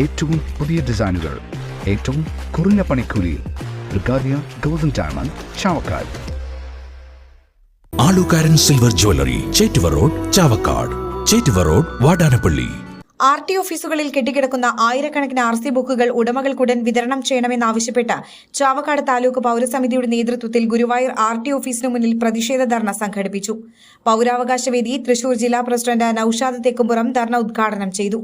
ഏറ്റവും പുതിയ ഡിസൈനുകൾ ഏറ്റവും കുറഞ്ഞ പണിക്കൂലിയിൽ ബ്രിഗാദിയ golden diamond Chavakkad. Alukkaran silver jewellery Chettuva road Chavakkad. Chettuva road Vadanappally. R T ഓഫീസുകളിൽ കെട്ടിക്കിടക്കുന്ന ആയിരക്കണക്കിന് ആർ സി ബുക്കുകൾ ഉടമകൾക്കുടൻ വിതരണം ചെയ്യണമെന്നാവശ്യപ്പെട്ട് ചാവക്കാട് താലൂക്ക് പൌരസമിതിയുടെ നേതൃത്വത്തിൽ ഗുരുവായൂർ ആർ ടി ഓഫീസിനു മുന്നിൽ പ്രതിഷേധ ധർണ സംഘടിപ്പിച്ചു. പൌരാവകാശ വേദി തൃശൂർ ജില്ലാ പ്രസിഡന്റ് നൌഷാദ് തെക്കുംപുറം ധർണ ഉദ്ഘാടനം ചെയ്തു.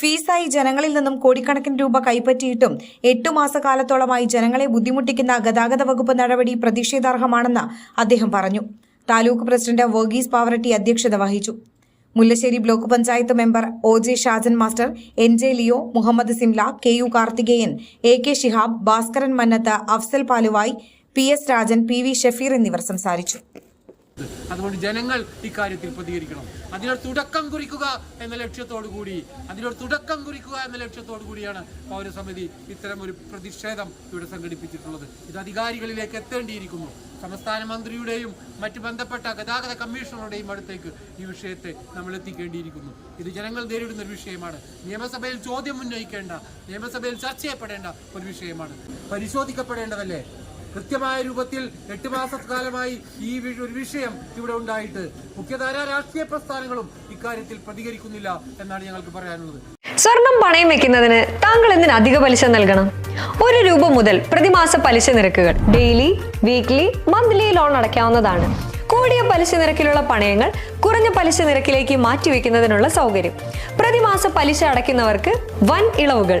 ഫീസായി ജനങ്ങളിൽ നിന്നും കോടിക്കണക്കിന് രൂപ കൈപ്പറ്റിയിട്ടും എട്ടു മാസക്കാലത്തോളമായി ജനങ്ങളെ ബുദ്ധിമുട്ടിക്കുന്ന ഗതാഗത വകുപ്പ് നടപടി പ്രതിഷേധാർഹമാണെന്ന് അദ്ദേഹം പറഞ്ഞു. താലൂക്ക് പ്രസിഡന്റ് വർഗീസ് പാവറട്ടി അധ്യക്ഷത വഹിച്ചു. Mullassery block panchayat member O J Shajan master N J Leo Muhammad Simla K U Karthikeyan A K Shihab Bhaskaran Mannath Afsal Paluvai P S Rajan P V Shafeer എന്നിവർ സംസാരിച്ചു. അതുകൊണ്ട് ജനങ്ങൾ ഇക്കാര്യത്തിൽ പ്രതികരിക്കണം. അതിനൊരു തുടക്കം കുറിക്കുക എന്ന ലക്ഷ്യത്തോടു കൂടി അതിനൊരു തുടക്കം കുറിക്കുക എന്ന ലക്ഷ്യത്തോടു കൂടിയാണ് പൗരസമിതി ഇത്തരം ഒരു പ്രതിഷേധം ഇവിടെ സംഘടിപ്പിച്ചിട്ടുള്ളത്. ഇത് അധികാരികളിലേക്ക് എത്തേണ്ടിയിരിക്കുന്നു. സംസ്ഥാന മന്ത്രിയുടെയും മറ്റ് ബന്ധപ്പെട്ട ഗതാഗത കമ്മീഷണറുടെയും അടുത്തേക്ക് ഈ വിഷയത്തെ നമ്മൾ എത്തിക്കേണ്ടിയിരിക്കുന്നു. ഇത് ജനങ്ങൾ നേരിടുന്ന ഒരു വിഷയമാണ്. നിയമസഭയിൽ ചോദ്യം ഉന്നയിക്കേണ്ട നിയമസഭയിൽ ചർച്ച ചെയ്യപ്പെടേണ്ട ഒരു വിഷയമാണ്. പരിശോധിക്കപ്പെടേണ്ടതല്ലേ? കൃത്യമായ രൂപത്തിൽ എട്ട് മാസക്കാലമായി ഈ ഒരു വിഷയം ഇവിടെ ഉണ്ടായിട്ട് മുഖ്യധാരാ രാഷ്ട്രീയ പ്രസ്ഥാനങ്ങളും ഇക്കാര്യത്തിൽ പ്രതികരിക്കുന്നില്ല എന്നാണ് ഞങ്ങൾക്ക് പറയാനുള്ളത്. സ്വർണം പണയം വെക്കുന്നതിന് താങ്കൾ എന്തിന് അധിക പലിശ നൽകണം? ഒരു രൂപ മുതൽ പ്രതിമാസ പലിശ നിരക്കുകൾ ഡെയിലി വീക്ക്ലി മന്ത്ലി ലോൺ അടയ്ക്കാവുന്നതാണ്. കൂടിയ പലിശ നിരക്കിലുള്ള പണയങ്ങൾ കുറഞ്ഞ പലിശ നിരക്കിലേക്ക് മാറ്റിവെക്കുന്നതിനുള്ള സൗകര്യം. പ്രതിമാസ പലിശ അടയ്ക്കുന്നവർക്ക് വൻ ഇളവുകൾ.